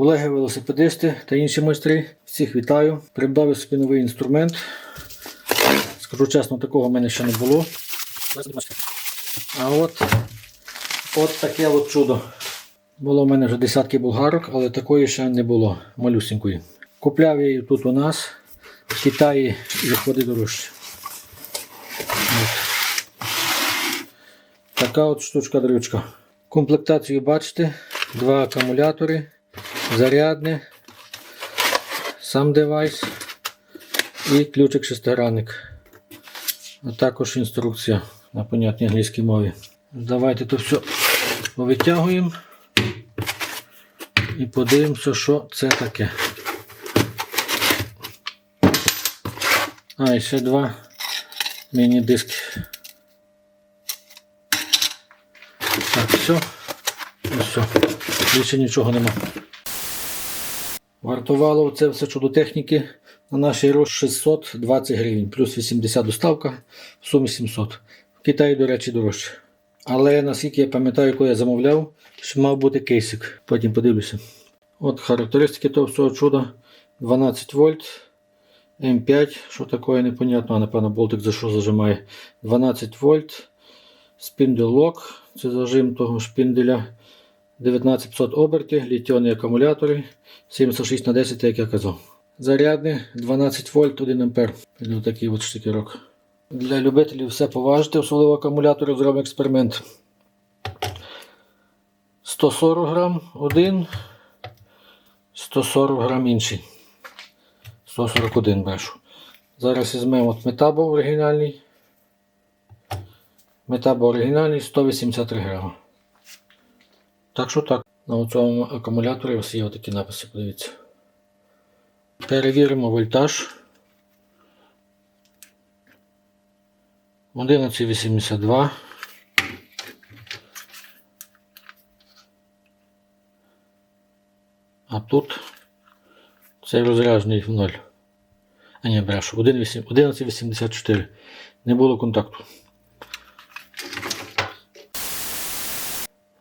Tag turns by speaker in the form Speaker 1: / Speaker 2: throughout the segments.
Speaker 1: Колеги, велосипедисти та інші майстри, всіх вітаю. Придбав собі новий інструмент. Скажу чесно, такого в мене ще не було. А от, от таке от чудо. Було в мене вже десятки болгарок, але такої ще не було, малюсенької. Купляв її тут у нас, в Китаї виходить дорожче. Така от штучка дрючка. Комплектацію бачите, два акумулятори, зарядне, сам девайс і ключик шестигранник. А також інструкція на понятній англійській мові. Давайте то все повитягуємо і подивимося, що це таке. А, і ще два міні-диски. Так, все. Все. Більше нічого нема. Вартувало це все чудо техніки на нашій роз 620 гривень, плюс 80 доставка, в сумі 700. В Китаї, до речі, дорожче. Але наскільки я пам'ятаю, коли я замовляв, що мав бути кейсик. Потім подивлюся. От характеристики того всього чуда. 12 вольт. М5, що таке, непонятно, а напевно болтик за що зажимає. 12 вольт. Спінделок, це зажим того шпінделя. 19500 обертів, літіонні акумулятори, 76 на 10, як я казав. Зарядний 12 вольт 1 ампер. Піду такий от штикерок. Для любителів все поважити, особливо акумуляторів зробимо експеримент. 140 грам один, 140 грам інший. 141 брешу. Зараз візьмемо от метабо оригінальний. Метабо оригінальний 183 грама. Так що так. На цьому акумуляторі ось є такі написи, подивіться. Перевіримо вольтаж. 1182. А тут цей розряджений в 0. А ні, брешу. 1,8 1184. Не було контакту.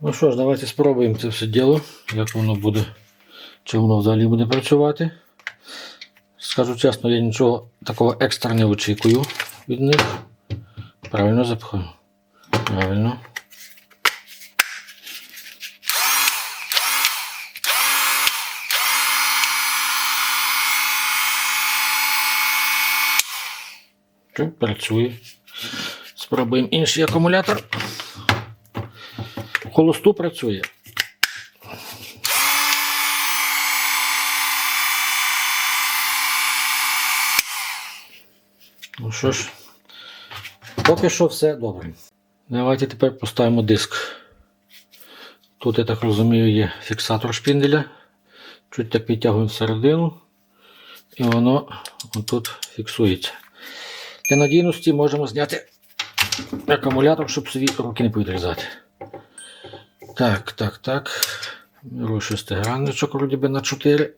Speaker 1: Ну що ж, давайте спробуємо це все діло, як воно буде, чи воно взагалі буде працювати. Скажу чесно, я нічого такого екстра не очікую від них. Правильно запхаю. Правильно. Працює. Спробуємо інший акумулятор. Холосту працює. Ну що ж, поки що все добре. Давайте тепер поставимо диск. Тут, я так розумію, є фіксатор шпінделя. Чуть так підтягуємо всередину. І воно отут фіксується. Для надійності можемо зняти акумулятор, щоб собі руки не повідрізати. Так, так, так. Беру шестигранничок вроді би на 4.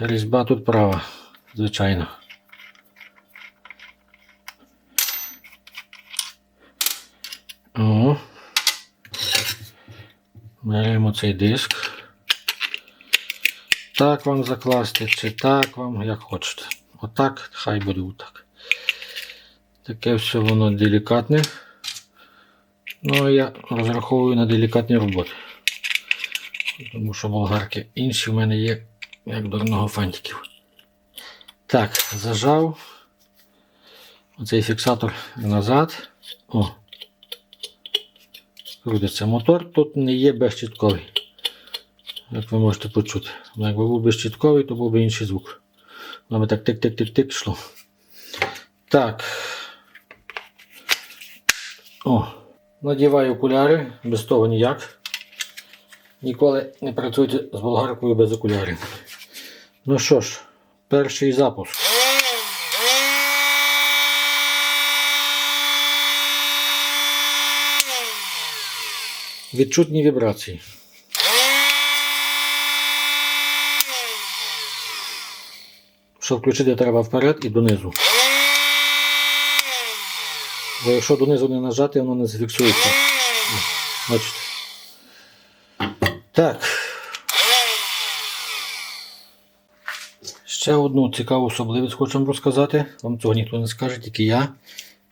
Speaker 1: Різьба тут права, звичайно. О. Беремо цей диск. Так вам закласти, чи так вам, як хочете. Отак, хай буде отак. Таке все воно делікатне. Ну, я розраховую на делікатні роботи. Тому що болгарки інші в мене є, як дурного фантиків. Так, зажав оцей фіксатор назад. О. Крутиться мотор. Тут не є безчітковий. Як ви можете почути. Ну, Якби був безчітковий, то був би інший звук. Воно так тик-тик-тик-тик йшло. Так. О. Надіваю окуляри, без того ніяк. Ніколи не працюйте з болгаркою без окулярів. Ну що ж, перший запуск. Відчутні вібрації. Щоб включити, треба вперед і донизу. Бо якщо донизу не нажати, воно не зафіксується. Бачите. Так. Ще одну цікаву особливість хочу вам розказати. Вам цього ніхто не скаже, тільки я.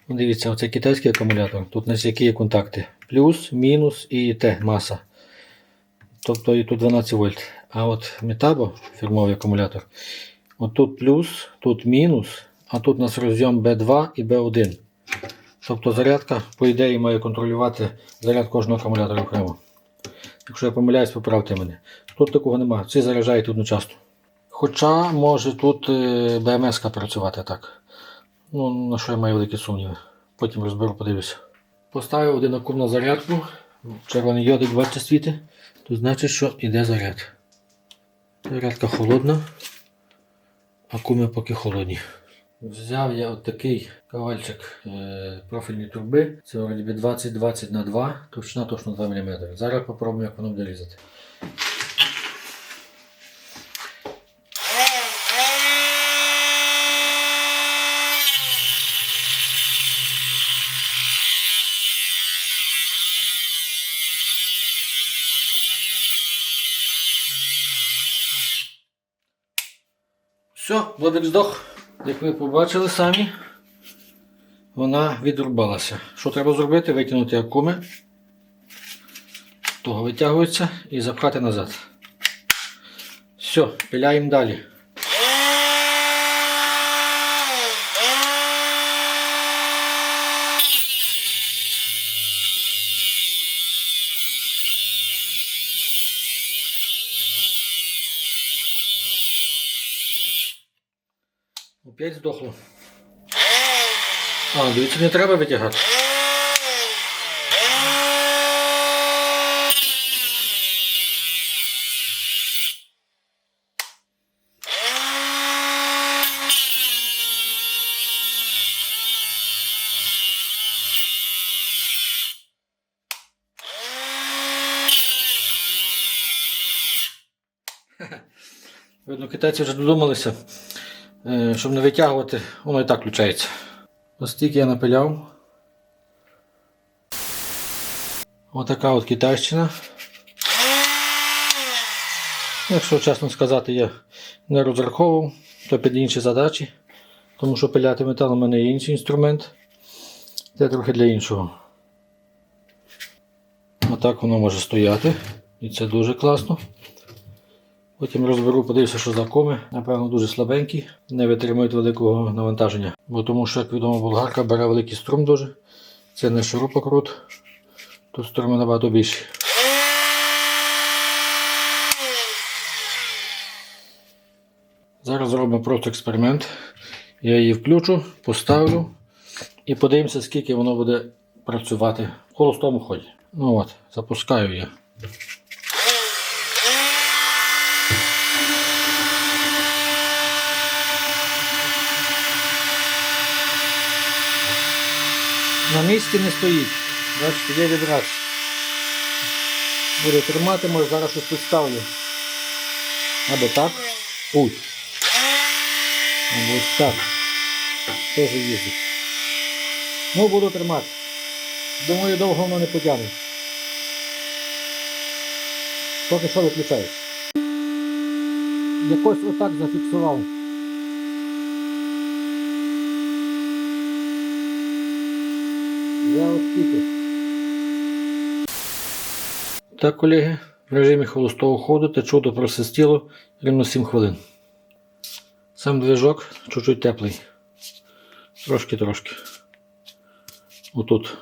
Speaker 1: Дивіться, оце китайський акумулятор. Тут у нас які є контакти. Плюс, мінус і Т маса. Тобто і тут 12 вольт. А от Metabo, фірмовий акумулятор, от тут плюс, тут мінус, а тут у нас розйом B2 і B1. Тобто зарядка, по ідеї, має контролювати заряд кожного акумулятора окремо. Якщо я помиляюсь, поправте мене. Тут такого немає, всі заряджають одночасно. Хоча може тут БМС працювати так. Ну, на що я маю великі сумніви. Потім розберу, подивлюся. Поставив один акум на зарядку. Червоний йодик бачите світи. То значить, що йде заряд. Зарядка холодна, акуми поки холодні. Взяв я от такий ковальчик е, профільні труби. Це вроді 20-20 на 2, товщина точно 2 мм. Зараз попробуємо, як воно буде різати. Все, Владик здох. Як ви побачили самі, вона відрубалася. Що треба зробити? Витягнути акуми, того витягується і запхати назад. Все, пиляємо далі. Опять здохло. А, дивіться, не треба витягати. Видно, китайці вже додумалися. Е, щоб не витягувати, воно і так включається. Ось стільки я напиляв. Отака от китайщина. Якщо чесно сказати, я не розраховував, то під інші задачі, тому що пиляти метал у мене є інший інструмент. Це трохи для іншого. Отак воно може стояти. І це дуже класно. Потім розберу, подивлюся, що за коми. Напевно, дуже слабенькі, не витримують великого навантаження. Бо тому що, як відомо, болгарка бере великий струм дуже. Це не шурупокрут. Тут струми набагато більші. Зараз зробимо просто експеримент. Я її включу, поставлю і подивимося, скільки воно буде працювати в холостому ході. Ну от, запускаю я. На місці не стоїть. Бачите, є вібрація. Буде тримати, може зараз щось підставлю. Або так. Ой. Або ось так. Теж їздить. Ну, буду тримати. Думаю, довго воно не потягне. Поки що виключається. Якось отак зафіксував. Так, колеги, в режимі холостого ходу те чудо просистіло рівно 7 хвилин. Сам движок чуть-чуть теплий. Трошки-трошки. Отут.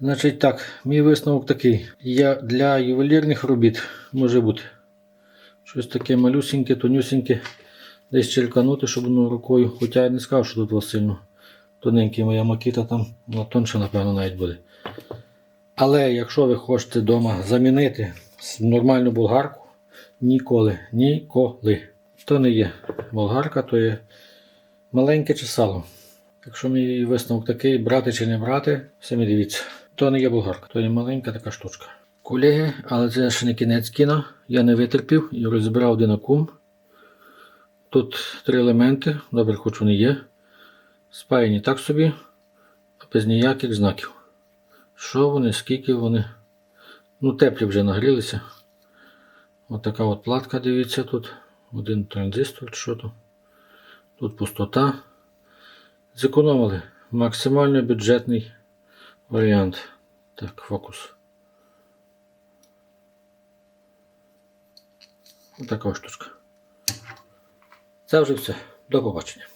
Speaker 1: Значить так, мій висновок такий. Я для ювелірних робіт може бути щось таке малюсіньке, тонюсіньке, десь черканути, щоб воно рукою. Хоча я не сказав, що тут вас сильно тоненький моя макіта там, вона тонше, напевно, навіть буде. Але якщо ви хочете вдома замінити нормальну болгарку, ніколи, ніколи. То не є болгарка, то є маленьке чесало. Якщо мій висновок такий, брати чи не брати, самі дивіться. То не є болгарка, то є маленька така штучка. Колеги, але це ще не кінець кіно. Я не витерпів і розібрав один акум. Тут три елементи, добре, хоч вони є. Спаяні так собі, без ніяких знаків. Що вони, скільки вони. Ну, теплі вже нагрілися. Отака от платка, дивіться тут. Один транзистор, що то. Тут пустота. Зекономили. Максимально бюджетний варіант. Так, фокус. Отака штучка. Це вже все. До побачення.